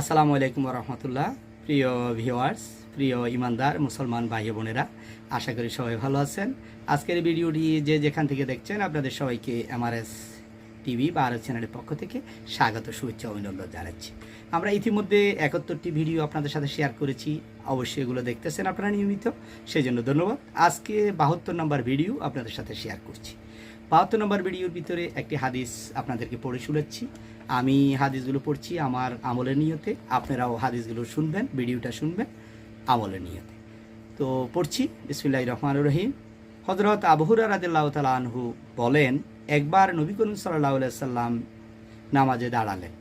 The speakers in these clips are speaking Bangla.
আসসালামু আলাইকুম রহমতুল্লাহ প্রিয় ভিওয়ার্স প্রিয় ইমানদার মুসলমান ভাই বোনেরা, আশা করি সবাই ভালো আছেন। আজকের ভিডিওটি যে যেখান থেকে দেখছেন, আপনাদের সবাইকে এমআরএস টিভি বা আরও চ্যানেলের পক্ষ থেকে স্বাগত, শুভেচ্ছা, অভিনন্দন জানাচ্ছি। আমরা ইতিমধ্যে একাত্তরটি ভিডিও আপনাদের সাথে শেয়ার করেছি। অবশ্যই এগুলো দেখতেছেন আপনারা নিয়মিত। সেই জন্য ধন্যবাদ। আজকে বাহাত্তর নম্বর ভিডিও আপনাদের সাথে শেয়ার করছি। বাহাত্তর নম্বর ভিডিওর ভিতরে একটি হাদিস আপনাদেরকে পড়ে শুনেছি। আমি হাদিসগুলো পড়ছি আমার আমলের নিয়তে। আপনারাও হাদিসগুলো শুনবেন, ভিডিওটা শুনবেন আমলের নিয়তে। তো পড়ছি, বিসমুল্লাহ রহমান রহিম। হজরত আবহুরা রাদিল্লাহ তালা আনহু বলেন, একবার নবী করিম সাল্লাহ সাল্লাম নামাজে দাঁড়ালেন।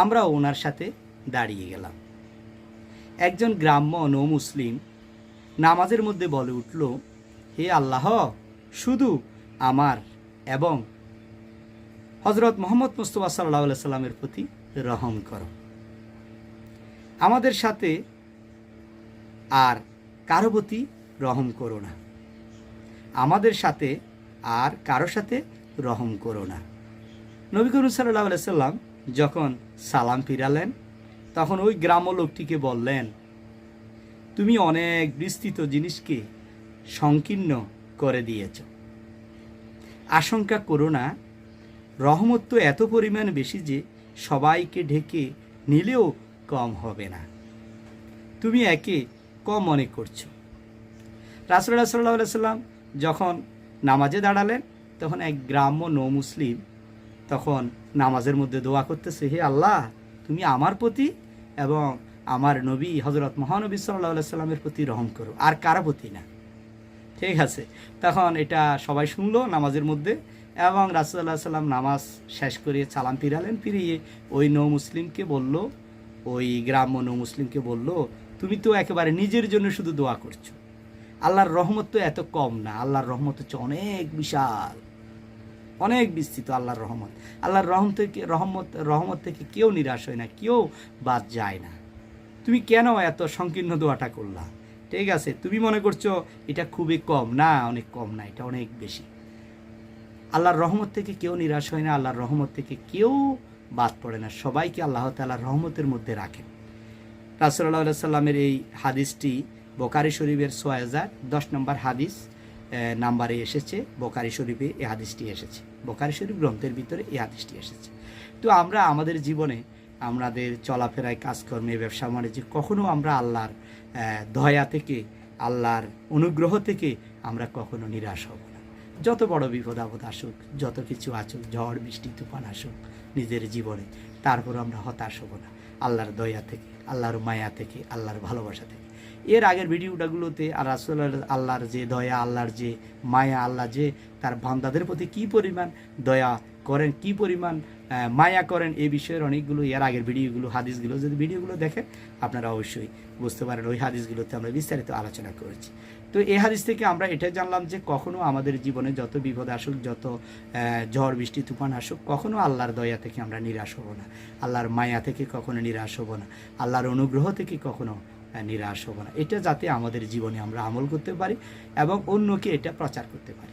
আমরাও ওনার সাথে দাঁড়িয়ে গেলাম। একজন গ্রাম্য নৌ মুসলিম নামাজের মধ্যে বলে উঠল, হে আল্লাহ, শুধু আমার এবং হজরত মোহাম্মদ মুস্তফা সাল্লাহ সাল্লামের প্রতি রহম করো। আমাদের সাথে আর কারও প্রতি রহম করো না। আমাদের সাথে আর কারও সাথে রহম করো না। নবী করিম সাল্লাহ সাল্লাম যখন সালাম ফিরালেন, তখন ওই গ্রাম্য লোকটিকে বললেন, তুমি অনেক বিস্তৃত জিনিসকে সংকীর্ণ করে দিয়েছ। আশঙ্কা করো না। রহমত তো এত পরিমাণ বেশি যে সবাইকে ঢেকে নিলেও কম হবে না। তুমি একে কম মনে করছ। রাসুল্লাহ সাল্লাহ সাল্লাম যখন নামাজে দাঁড়ালেন, তখন এক গ্রাম্য নৌ মুসলিম তখন নামাজের মধ্যে দোয়া করতেছে, হে আল্লাহ, তুমি আমার প্রতি এবং আমার নবী হজরত মহানবী সাল্লাহ সাল্লামের প্রতি রহম করো। আর কারও প্রতি না। ঠিক আছে। তখন এটা সবাই শুনলো নামাজের মধ্যে এবং রাসুল্লাহ সাল্লাম নামাজ শেষ করে সালাম ফিরালেন, ফিরিয়ে ওই নৌ মুসলিমকে বলল, ওই গ্রাম্য নৌ মুসলিমকে বলল, তুমি তো একেবারে নিজের জন্য শুধু দোয়া করছ। আল্লাহর রহমত তো এত কম না, আল্লাহর রহমত হচ্ছে অনেক বিশাল, অনেক বিস্তৃত আল্লাহর রহমত। আল্লাহর রহম থেকে, রহমত রহমত থেকে কেউ নিরাশ হয় না, কেউ বাদ যায় না। তুমি কেন এত সংকীর্ণ দোয়াটা করলা? ঠিক আছে, তুমি মনে করছ এটা খুবই কম? না, অনেক কম না, এটা অনেক বেশি। আল্লাহর রহমত থেকে কেউ নিরাশ হয় না, আল্লাহর রহমত থেকে কেউ বাদ পড়ে না। সবাইকে আল্লাহ তাল্লাহ রহমতের মধ্যে রাখেন। রাসুল্লাহ সাল্লামের এই হাদিসটি বোকারি শরীফের ছয় হাজার দশ নম্বর হাদিস নাম্বারে এসেছে। বোকারি শরীফে এই হাদিসটি এসেছে। বোকারি শরীফ গ্রন্থের ভিতরে এই হাদিসটি এসেছে। তো আমরা আমাদের জীবনে আমাদের চলাফেরায় কাজকর্মে, ব্যবসা বাণিজ্যে, কখনো আমরা আল্লাহর দয়া থেকে, আল্লাহর অনুগ্রহ থেকে আমরা কখনো নিরাশ হব না। যত বড় বিপদ আপদ আসুক, যত কিছু আসুক, ঝড়, বৃষ্টি, তুফান আসুক নিজের জীবনে, তারপর আমরা হতাশ হব না। আল্লাহর দয়া থেকে, আল্লাহর মায়া থেকে, আল্লাহর ভালোবাসা থেকে। এর আগের ভিডিওটাগুলোতে আর রাসুল আল্লাহর যে দয়া, আল্লাহর যে মায়া, আল্লাহ যে তার বান্দাদের প্রতি কি পরিমাণ দয়া করেন, কি পরিমাণ মায়া করেন এই বিষয়ের অনেকগুলো, এর আগের ভিডিওগুলো, হাদিসগুলো। যদি ভিডিওগুলো দেখেন, আপনারা অবশ্যই বুঝতে পারেন ওই হাদিসগুলোতে আমরা বিস্তারিত আলোচনা করেছি। তো এই হাদিস থেকে আমরা এটাই জানলাম যে কখনো আমাদের জীবনে যত বিপদ আসুক, যত ঝড়, বৃষ্টি, তুফান আসুক, কখনো আল্লাহর দয়া থেকে আমরা নিরাশ হব না। আল্লাহর মায়া থেকে কখনো নিরাশ হব না। আল্লাহর অনুগ্রহ থেকে কখনো নিরাশ হব না। এটা যাতে আমাদের জীবনে আমরা আমল করতে পারি এবং অন্যকে এটা প্রচার করতে পারি।